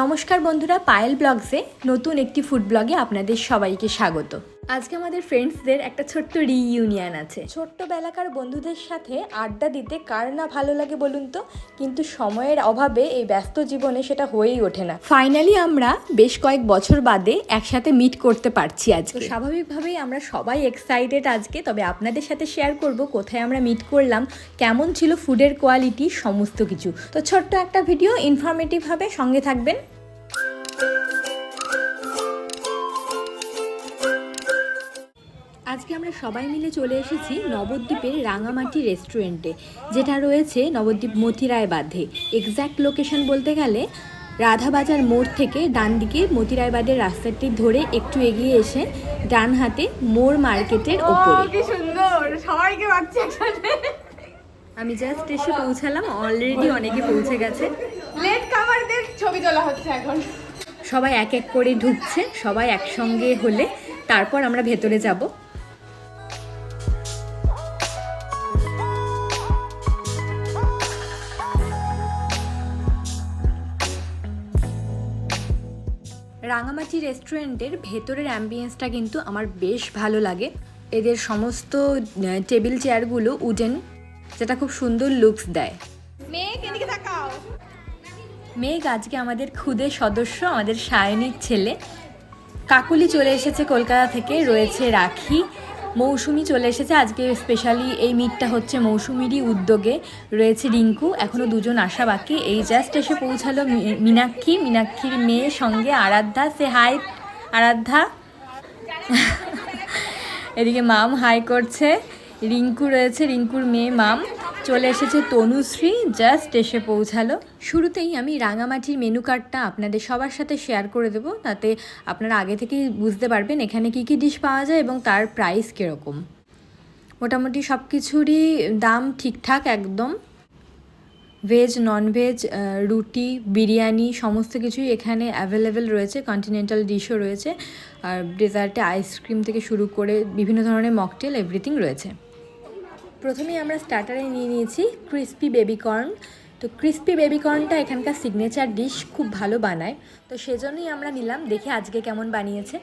নমস্কার বন্ধুরা পায়েল ব্লগসে নতুন একটি ফুড ব্লগে আপনাদের সবাইকে স্বাগত। আজকে আমাদের ফ্রেন্ডসদের একটা ছোট্ট রিইউনিয়ন আছে। ছোট্টবেলাকার বন্ধুদের সাথে আড্ডা দিতে কার না ভালো লাগে বলুন তো? কিন্তু সময়ের অভাবে এই ব্যস্ত জীবনে সেটা হয়েই ওঠে না। ফাইনালি আমরা বেশ কয়েক বছর বাদে একসাথে মিট করতে পারছি আজকে। স্বাভাবিকভাবেই আমরা সবাই এক্সাইটেড আজকে তবে আপনাদের সাথে শেয়ার করব কোথায় আমরা মিট করলাম কেমন ছিল ফুডের কোয়ালিটি সমস্ত কিছু। তো ছোট্ট একটা ভিডিও ইনফরমেটিভ হবে সঙ্গে থাকবেন। আজকে আমরা সবাই মিলে চলে এসেছি নবদ্বীপের রাঙামাটি রেস্টুরেন্টে যেটা রয়েছে নবদ্বীপ মতিরায় বাঁধে এক্স্যাক্ট লোকেশন বলতে গেলে রাধাবাজার মোড় থেকে ডান দিকে মতিরায় বাঁধের রাস্তাটি ধরে একটু এগিয়ে এসে ডান হাতে মোড় মার্কেটের ওপরে। কি সুন্দর! সবাইকে পাচ্ছি একসাথে আমি জাস্ট এসে পৌঁছালাম অলরেডি অনেকে পৌঁছে গেছে। লেট ছবি তোলা হচ্ছে এখন। সবাই এক এক করে ঢুকছে সবাই একসঙ্গে হলে তারপর আমরা ভেতরে যাব। রাঙামাটি রেস্টুরেন্টের ভেতরের অ্যাম্বিয়েন্সটা কিন্তু আমার বেশ ভালো লাগে। এদের সমস্ত টেবিল চেয়ারগুলো উডেন যেটা খুব সুন্দর লুকস দেয়। মেঘ আজকে আমাদের খুদে সদস্য আমাদের সায়নিক ছেলে। কাকুলি চলে এসেছে কলকাতা থেকে রয়েছে রাখি। মৌসুমি চলে এসেছে। আজকে স্পেশালি এই মিটটা হচ্ছে মৌসুমিরই উদ্যোগে। রয়েছে রিঙ্কু এখনও দুজন আসা বাকি। এই জাস্ট এসে পৌঁছালো মীনাক্ষী। মীনাক্ষীর মেয়ের সঙ্গে আরাধ্যা সে হাই আরাধ্যা। এদিকে মাম হাই করছে। রিঙ্কু রয়েছে, রিঙ্কুর মেয়ে মাম। চলে এসেছে তনুশ্রী জাস্ট এসে পৌঁছালো। শুরুতেই আমি রাঙামাটির মেনু কার্ডটা আপনাদের সবার সাথে শেয়ার করে দেবো, তাতে আপনারা আগে থেকেই বুঝতে পারবেন এখানে কী কী ডিশ পাওয়া যায় এবং তার প্রাইস কীরকম। মোটামুটি সব কিছুরই দাম ঠিকঠাক একদম। ভেজ ননভেজ রুটি, বিরিয়ানি, সমস্ত কিছুই এখানে অ্যাভেলেবেল রয়েছে কন্টিনেন্টাল ডিশও রয়েছে। আর ডেজার্টে আইসক্রিম থেকে শুরু করে বিভিন্ন ধরনের মকটেল এভরিথিং রয়েছে। প্রথমেই আমরা স্টার্টারে নিয়ে নিয়েছি ক্রিস্পি বেবিকর্ন তো ক্রিস্পি বেবিকর্নটা এখানকার সিগনেচার ডিশ খুব ভালো বানায়। তো সেজন্যই আমরা নিলাম দেখি আজকে কেমন বানিয়েছে।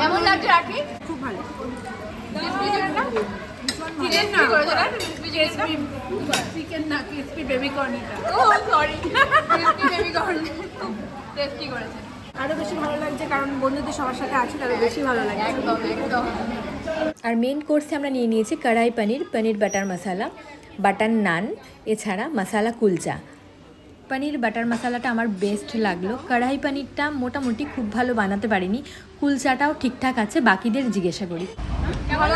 কেমন লাগছে রাখি? খুব ভালো। চিকেন না চিকেন না? ক্রিসপি বেবি কর্ন এটা। ও sorry crispy baby corn tasty করেছে। আরও বেশি ভালো লাগছে কারণ বন্ধুদের সবার সাথে আছে তাদের বেশি ভালো লাগে একদম একদম। আর মেন কোর্সে আমরা নিয়ে নিয়েছি কড়াই পনির পনির বাটার মশালা বাটার নান এছাড়া মশালা কুলচা পনির বাটার মশালাটা আমার বেস্ট লাগল। কড়াই পনিরটা মোটামুটি খুব ভালো বানাতে পারিনি। কুলচাটাও ঠিকঠাক আছে বাকিদের জিজ্ঞাসা করি। ভালো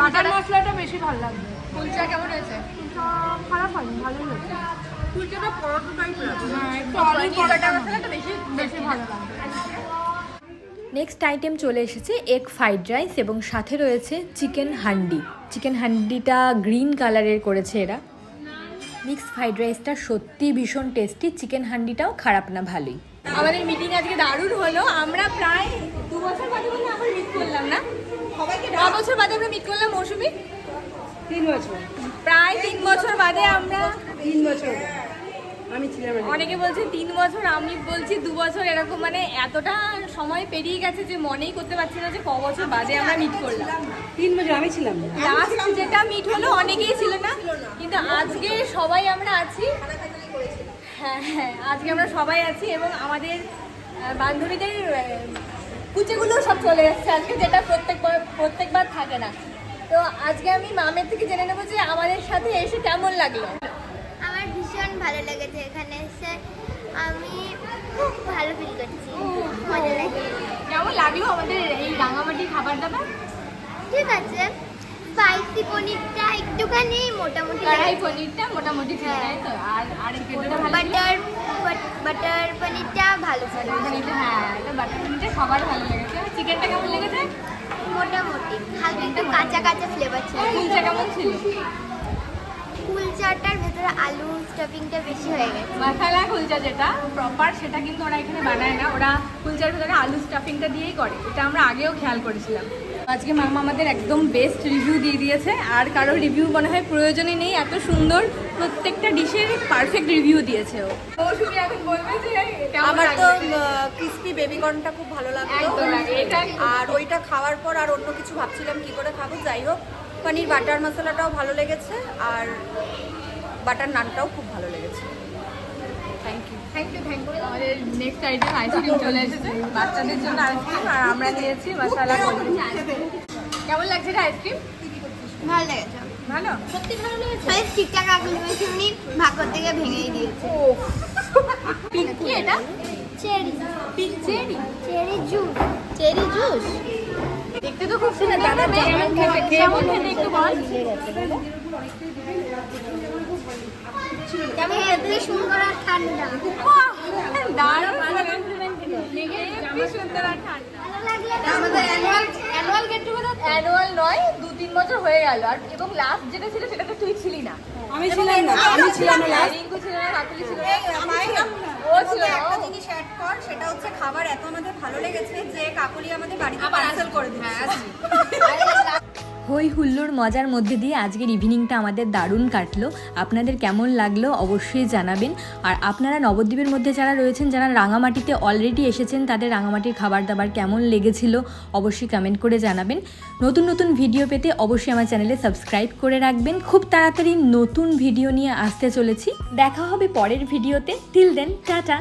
বাটার মশলাটা বেশি ভালো লাগবে কুলচা কেমন হয়েছে? খারাপ হয়নি ভালোই হয়েছে। কুলচাটা পরোটা টাইপের একটু পনির পরোটা মশলাটা বেশি বেশি ভালো লাগবে নেক্সট আইটেম চলে এসেছে এগ ফ্রাইড রাইস এবং সাথে রয়েছে চিকেন হান্ডি। চিকেন হান্ডিটা গ্রিন কালারের করেছে এরা। মিক্স ফ্রাইড রাইসটা সত্যি ভীষণ টেস্টি চিকেন হান্ডিটাও খারাপ না ভালোই। আমাদের মিটিং আজকে দারুণ হলো। আমরা প্রায় দু বছর বাদে বলে আবার মিট করলাম না? ক বছর বাদে আমরা মিট করলাম মৌসুমি? তিন বছর। প্রায় তিন বছর বাদে আমরা তিন বছর। আমি ছিলাম অনেকে বলছে তিন বছর আমি বলছি দু বছর এরকম মানে এতটা সময় পেরিয়ে গেছে যে মনেই করতে পারছি না যে ক বছর বাদে আমরা মিট করলাম। তিন বছর আমি ছিলাম। লাস্ট যেটা মিট হলো অনেকেই ছিল না। কিন্তু আজকে সবাই আমরা আছি। হ্যাঁ হ্যাঁ আজকে আমরা সবাই আছি এবং আমাদের বান্ধবীদের কুচেগুলো সব চলে যাচ্ছে আজকে যেটা প্রত্যেকবার প্রত্যেকবার থাকে না। তো আজকে আমি মামের থেকে জেনে নেব যে আমাদের সাথে এসে কেমন লাগল। ভীষণ ভালো লেগেছে এখানে এসে। আমি খুব ভালো ফিল করছি। মজা লাগে। কেমন লাগল আমাদের এই রাঙামাটি খাবার দাবার ঠিক আছে। স্পাইসি পনিরটা একটুখানি মোটামুটি কড়াই পনিরটা মোটামুটি ঠিক তাই তো? আর আর বাটার বাটার পনিরটা ভালো ছিল। হ্যাঁ এটা বাটার পনিরটা সবার ভালো লেগেছে। চিকেনটা কেমন লেগেছে? মোটামুটি। হালকা একটু কাঁচা কাঁচা ফ্লেভার ছিল। কুলচা কেমন ছিল? কুলচাটার ভেতরে আলু স্টাফিংটা বেশি হয়ে গেছে। মশালা কুলচা যেটা প্রপার সেটা কিন্তু ওরা এখানে বানায় না। ওরা কুলচার ভেতরে আলু স্টাফিংটা দিয়েই করে। এটা আমরা আগেও খেয়াল করেছিলাম। আজকে মামা আমাদের একদম বেস্ট রিভিউ দিয়ে দিয়েছে। আর কারও রিভিউ মনে হয় প্রয়োজনই নেই। এত সুন্দর প্রত্যেকটা ডিশের পারফেক্ট রিভিউ দিয়েছে ও। মৌসুমি এখন বলবে যে আমার তো ক্রিস্পি বেবি কর্নটা খুব ভালো লাগল। এটা আর ওইটা খাওয়ার পর আর অন্য কিছু ভাবছিলাম কি করে খাব। যাই হোক পনির বাটার মশলাটাও ভালো লেগেছে আর বাটার নানটাও খুব ভালো লেগেছে। Thank you thank you thank you আমাদের নেক্সট আইটেম আইসক্রিম চলে এসেছে বাচ্চাদের জন্য আইসক্রিম আর আমরা নিয়েছি মশলা কেমন লাগছে আইসক্রিম ভালো লেগেছে। ভালো? সত্যি ভালো লেগেছে? ঠিকঠাক আগলি মেশে উনি ভাগর থেকে ভেঙেই দিয়েছে। পিঙ্ক কি এটা? Cherry. Pink cherry? Cherry juice. Cherry juice? দেখতে তো খুব সুন্দর দাদা কেমন খেতে কেমন খেতে একটু বল। কেমন খেতে? সুন্দর আর ঠান্ডা। দারুণ সুন্দর আর ঠান্ডা। আমাদের annual annual get together annual নয় দু তিন বছর হয়ে গেল। আর এবং লাস্ট যেটা ছিল সেটা তো তুই ছিলি না। আমি ছিলাম না আমি ছিলাম না রিঙ্কু ছিল না কাকুলি ছিল না। ও ছিল না একটা ও- জিনিস অ্যাড কর সেটা হচ্ছে খাবার এত আমাদের ভালো লেগেছে যে কাকুলি আমাদের বাড়িতে পার্সেল করে দিচ্ছে হই হুল্লোড় মজার মধ্যে দিয়ে আজকের ইভিনিংটা আমাদের দারুণ কাটলো। আপনাদের কেমন লাগল অবশ্যই জানাবেন। আর আপনারা নবদ্বীপের মধ্যে যারা রয়েছেন যারা রাঙামাটিতে অলরেডি এসেছেন তাদের রাঙামাটির খাবার দাবার কেমন লেগেছিল অবশ্যই কমেন্ট করে জানাবেন। নতুন নতুন ভিডিও পেতে অবশ্যই আমার চ্যানেলে সাবস্ক্রাইব করে রাখবেন। খুব তাড়াতাড়ি নতুন ভিডিও নিয়ে আসতে চলেছি। দেখা হবে পরের ভিডিওতে টিল দেন টাটা